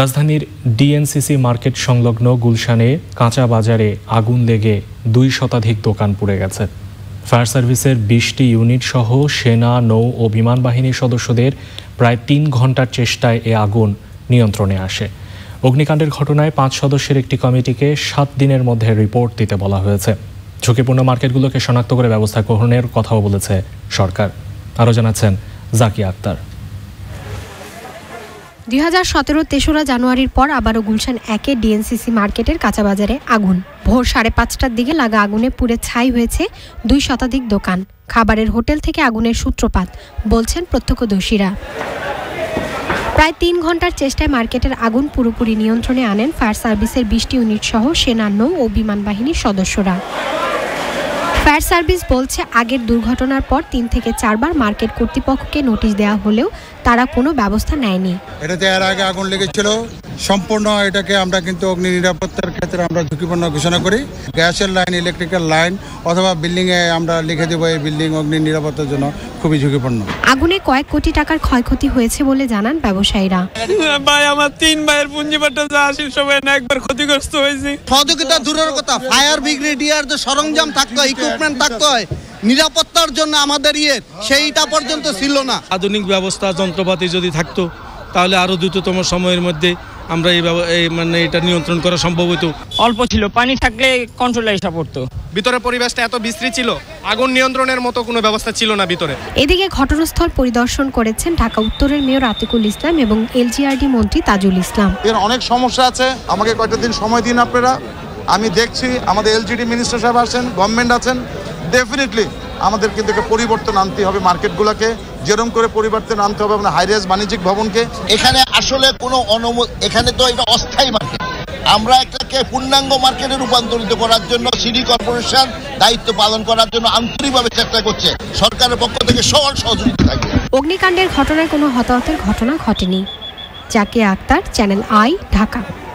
রাজধানীর DNCC market সংলগ্ন গুলশানে কাঁচা বাজারে আগুন লেগে দুই শতাধিক দোকান পুড়ে গেছে। ফায়ার সার্ভিসের বিশটি ইউনিট সহ সেনা, নৌ ও বিমান বাহিনীর সদস্যদের প্রায় তিন ঘণ্টার চেষ্টায় এ আগুন নিয়ন্ত্রণে আসে। অগ্নিকাণ্ডের ঘটনায় পাঁচ সদস্যের একটি কমিটিকে সাত দিনের মধ্যে রিপোর্ট দিতে বলা হয়েছে। ঝুঁকিপূর্ণ মার্কেটগুলোকে শনাক্ত করে ব্যবস্থা গ্রহণের কথাও বলেছে সরকার। আরও জানাচ্ছেন জাকিয়া আক্তার। দুই হাজার সতেরো তেসরা জানুয়ারির পর আবারও গুলশান একে ডিএনসিসি মার্কেটের কাঁচা বাজারে আগুন। ভোর সাড়ে পাঁচটার দিকে লাগা আগুনে পুড়ে ছাই হয়েছে দুই শতাধিক দোকান। খাবারের হোটেল থেকে আগুনের সূত্রপাত, বলছেন প্রত্যক্ষদর্শীরা। প্রায় তিন ঘণ্টার চেষ্টায় মার্কেটের আগুন পুরোপুরি নিয়ন্ত্রণে আনেন ফায়ার সার্ভিসের বিশটি ইউনিট সহ সেনা নৌ ও বিমান বাহিনীর সদস্যরা। ফায়ার সার্ভিস বলছে, আগের দুর্ঘটনার পর তিন থেকে চারবার মার্কেট কর্তৃপক্ষকে নোটিশ দেওয়া হলেও তারা কোনো ব্যবস্থা নেয়নি। এটাতে এর আগে আগুন লেগেছিল সম্পূর্ণ এটাকে আমরা কিন্তু অগ্নি নিরাপত্তার ক্ষেত্রে আমরা ঝুঁকিপূর্ণ ঘোষণা করি। গ্যাসের লাইন ইলেকট্রিক্যাল লাইন অথবা বিল্ডিংয়ে আমরা লিখে দেবো এই বিল্ডিং অগ্নি নিরাপত্তার জন্য খুবই ঝুঁকিপূর্ণ। আগুনে কয়েক কোটি টাকার ক্ষয়ক্ষতি হয়েছে বলে জানান ব্যবসায়ীরা। ভাই আমার তিন ভাইয়ের পুঞ্জিবারটা যা আসির সময় না একবার ক্ষতিগ্রস্ত হয়েছে। সহযোগিতা দূরের কথা ফায়ার ব্রিগেডিয়ার যে সরঞ্জাম থাকতে হয় ইকুইপমেন্ট থাকতে হয় নিরাপত্তার জন্য আমাদের ইয়ে সেইটা পর্যন্ত ছিল না। আধুনিক ব্যবস্থা যন্ত্রপাতি যদি থাকতো তাহলে আরও দ্রুততম সময়ের মধ্যে আমরা এই এই মানে এটা নিয়ন্ত্রণ করা সম্ভব হতো অল্প ছিল পানি থাকলে কন্ট্রোলে এসে পড়তো। ভিতরে পরিবেশটা এত বিশ্রী ছিল আগুন নিয়ন্ত্রণের মতো কোনো ব্যবস্থা ছিল না ভিতরে। এদিকে ঘটনাস্থল পরিদর্শন করেছেন ঢাকা উত্তরের মেয়র আতিকুল ইসলাম এবং এলজিআরডি মন্ত্রী তাজুল ইসলাম। এর অনেক সমস্যা আছে আমাকে কয়েকটা দিন সময় দিন আপনারা। আমি দেখছি আমাদের এলজিডি মিনিস্টার সাহেব আছেন গভর্নমেন্ট আছেন ডেফিনেটলি আমাদের কিন্তু একটা পরিবর্তন আনতে হবে মার্কেটগুলোকে যেরকম করে পরিবর্তন আনতে হবে আমাদের হাইরাইজ বাণিজ্যিক ভবনকে। এখানে আসলে কোনো অনুম এখানে তো এটা অস্থায়ী মার্কেট আমরা এটাকে পূর্ণাঙ্গ মার্কেটে রূপান্তরিত করার জন্য সিটি কর্পোরেশন দায়িত্ব পালন করার জন্য আন্তরিকভাবে চেষ্টা করছে। সরকারের পক্ষ থেকে সবার সহযোগিতা থাকবে। অগ্নিকাণ্ডের ঘটনায় কোনো হতাহতের ঘটনা ঘটেনি। Zakia Akter, channel I, Dhaka.